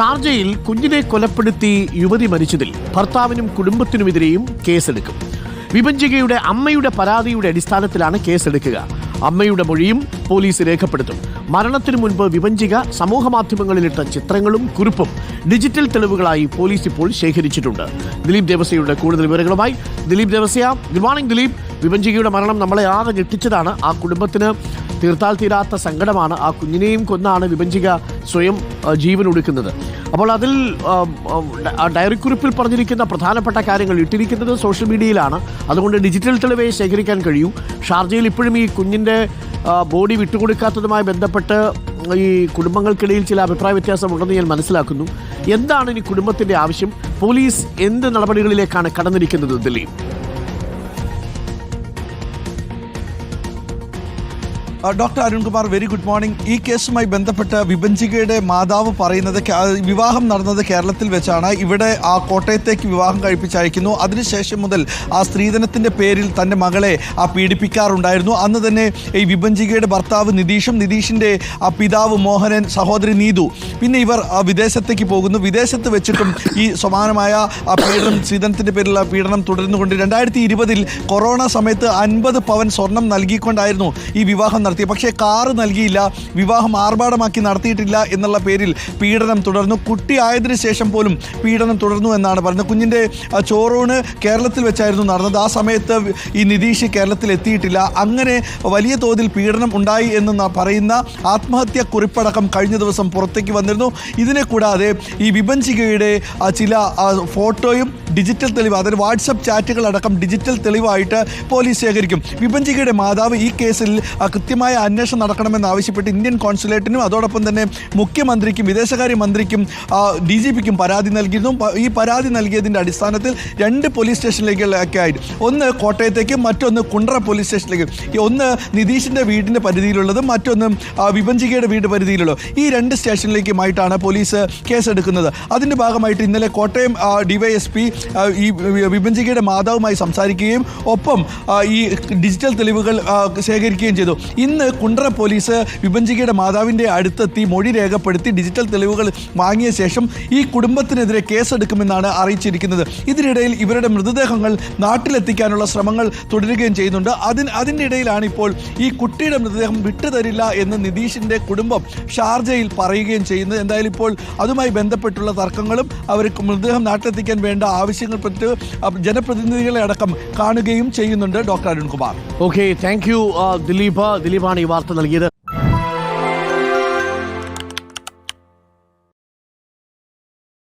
ഷാർജയിൽ കുഞ്ഞിനെ കൊലപ്പെടുത്തി യുവതി മരിച്ചതിൽ ഭർത്താവിനും കുടുംബത്തിനുമെതിരെയും കേസെടുക്കും. വിഭജികയുടെ അമ്മയുടെ പരാതിയുടെ അടിസ്ഥാനത്തിലാണ് കേസെടുക്കുക. അമ്മയുടെ മൊഴിയും പോലീസ് രേഖപ്പെടുത്തും. മരണത്തിനു മുൻപ് വിഭജിക സമൂഹമാധ്യമങ്ങളിലിട്ട ചിത്രങ്ങളും കുറിപ്പും ഡിജിറ്റൽ തെളിവുകളായി പോലീസ് ഇപ്പോൾ ശേഖരിച്ചിട്ടുണ്ട്. ദിലീപ് ദേവസ്യയുടെ കൂടുതൽ വിവരങ്ങളുമായി Dileep Devasya. Good morning Dileep. വിഭജികയുടെ മരണം നമ്മളെ ആകെ ഞെട്ടിച്ചതാണ്. ആ കുടുംബത്തിന് തീർത്താൽ തീരാത്ത സങ്കടമാണ്. ആ കുഞ്ഞിനെയും കൊന്നാണ് വിഭജിക സ്വയം ജീവൻ ഒടുക്കുന്നത് അപ്പോൾ അതിൽ ഡയറി കുറിപ്പിൽ പറഞ്ഞിരിക്കുന്ന പ്രധാനപ്പെട്ട കാര്യങ്ങൾ ഇട്ടിരിക്കുന്നത് സോഷ്യൽ മീഡിയയിലാണ്. അതുകൊണ്ട് ഡിജിറ്റൽ തെളിവേ ശേഖരിക്കാൻ കഴിയൂ. ഷാർജയിൽ ഇപ്പോഴും ഈ കുഞ്ഞിന്റെ ബോഡി വിട്ടുകൊടുക്കാത്തതുമായി ബന്ധപ്പെട്ട് ഈ കുടുംബങ്ങൾക്കിടയിൽ ചില അഭിപ്രായ വ്യത്യാസമുണ്ടെന്ന് ഞാൻ മനസ്സിലാക്കുന്നു. എന്താണ് ഇനി കുടുംബത്തിന്റെ ആവശ്യം? പോലീസ് എന്ത് നടപടികളിലേക്കാണ് കടന്നിരിക്കുന്നത് Dileep doctor Arunkumar very good morning ഈ കേസുമായി ബന്ധപ്പെട്ട് വിഭജികയുടെ മാതാവ് പറയുന്നത് വിവാഹം നടന്നത് കേരളത്തിൽ വെച്ചാണ്. ഇവിടെ ആ കോട്ടയത്തേക്ക് വിവാഹം കഴിപ്പിച്ചയക്കുന്നു. അതിനുശേഷം മുതൽ ആ സ്ത്രീധനത്തിന്റെ പേരിൽ തന്റെ മകളെ ആ പീഡിപ്പിക്കാറുണ്ടായിരുന്നു. അന്ന് തന്നെ ഈ വിഭജികയുടെ ഭർത്താവ് നിതീഷും നിതീഷിന്റെ ആ പിതാവ് മോഹനൻ സഹോദരി നീതു. പിന്നെ ഇവർ വിദേശത്തേക്ക് പോകുന്നു. വിദേശത്ത് വെച്ചിട്ടും ഈ സമാനമായ ആ പീഡനം സ്ത്രീധനത്തിന്റെ പേരിലുള്ള പീഡനം തുടർന്നുകൊണ്ട് രണ്ടായിരത്തി ഇരുപതിൽ കൊറോണ സമയത്ത് അൻപത് പവൻ സ്വർണം നൽകിക്കൊണ്ടായിരുന്നു ഈ വിവാഹം നടത്തിയത്. പക്ഷേ കാറ് നൽകിയില്ല. വിവാഹം ആർഭാടമാക്കി നടത്തിയിട്ടില്ല എന്നുള്ള പേരിൽ പീഡനം തുടർന്നു. കുട്ടിയായതിനു ശേഷം പോലും പീഡനം തുടർന്നു എന്നാണ് പറയുന്നത് കുഞ്ഞിന്റെ ചോറൂണ് കേരളത്തിൽ വെച്ചായിരുന്നു നടന്നത്. ആ സമയത്ത് ഈ നിതീഷ് കേരളത്തിൽ എത്തിയിട്ടില്ല. അങ്ങനെ വലിയ തോതിൽ പീഡനം ഉണ്ടായി എന്ന് പറയുന്ന ആത്മഹത്യ കുറിപ്പടക്കം കഴിഞ്ഞ ദിവസം പുറത്തേക്ക് വന്നിരുന്നു. ഇതിനെ കൂടാതെ ഈ വിഭജികയുടെ ആ, ചില ഫോട്ടോയും ഡിജിറ്റൽ തെളിവ് അതായത് വാട്സപ്പ് ചാറ്റുകൾ അടക്കം ഡിജിറ്റൽ തെളിവായിട്ട് പോലീസ് ശേഖരിക്കും. വിപഞ്ചികയുടെ മാതാവ് ഈ കേസിൽ കൃത്യമായ അന്വേഷണം നടക്കണമെന്ന് ആവശ്യപ്പെട്ട് ഇന്ത്യൻ കോൺസുലേറ്റിനും അതോടൊപ്പം തന്നെ മുഖ്യമന്ത്രിക്കും വിദേശകാര്യ മന്ത്രിക്കും ഡി ജി പിക്കും പരാതി നൽകിയിരുന്നു. ഈ പരാതി നൽകിയതിന്റെ അടിസ്ഥാനത്തിൽ രണ്ട് പോലീസ് സ്റ്റേഷനിലേക്കൊക്കെ ആയിട്ട് ഒന്ന് കോട്ടയത്തേക്കും മറ്റൊന്ന് കുണ്ട്ര പോലീസ് സ്റ്റേഷനിലേക്ക്. ഒന്ന് നിതീഷിന്റെ വീടിന്റെ പരിധിയിലുള്ളതും മറ്റൊന്ന് വിപഞ്ചികയുടെ വീട് പരിധിയിലുള്ളത്. ഈ രണ്ട് സ്റ്റേഷനിലേക്കുമായിട്ടാണ് പോലീസ് കേസെടുക്കുന്നത്. അതിന്റെ ഭാഗമായിട്ട് ഇന്നലെ കോട്ടയം ഡിവൈഎസ്പി ഈ വിഭജികയുടെ മാതാവുമായി സംസാരിക്കുകയും ഒപ്പം ഈ ഡിജിറ്റൽ തെളിവുകൾ ശേഖരിക്കുകയും ചെയ്തു. ഇന്ന് കുണ്ടറ പോലീസ് വിഭജികയുടെ മാതാവിന്റെ അടുത്തെത്തി മൊഴി രേഖപ്പെടുത്തി ഡിജിറ്റൽ തെളിവുകൾ വാങ്ങിയ ശേഷം ഈ കുടുംബത്തിനെതിരെ കേസെടുക്കുമെന്നാണ് അറിയിച്ചിരിക്കുന്നത്. ഇതിനിടയിൽ ഇവരുടെ മൃതദേഹങ്ങൾ നാട്ടിലെത്തിക്കാനുള്ള ശ്രമങ്ങൾ തുടരുകയും ചെയ്യുന്നുണ്ട്. അതിന് അതിന്റെ ഇടയിലാണ് ഇപ്പോൾ ഈ കുട്ടിയുടെ മൃതദേഹം വിട്ടുതരില്ല എന്ന് നിതീഷിന്റെ കുടുംബം ഷാർജയിൽ പറയുകയും ചെയ്യുന്നത്. എന്തായാലും ഇപ്പോൾ അതുമായി ബന്ധപ്പെട്ടുള്ള തർക്കങ്ങളും അവർക്ക് മൃതദേഹം നാട്ടിലെത്തിക്കാൻ വേണ്ട ആവശ്യങ്ങൾ ജനപ്രതിനിധികളെ അടക്കം കാണുകയും ചെയ്യുന്നുണ്ട് doctor Arunkumar. Okay thank you Dileep. ദിലീപാണ് ഈ വാർത്ത നൽകിയത്.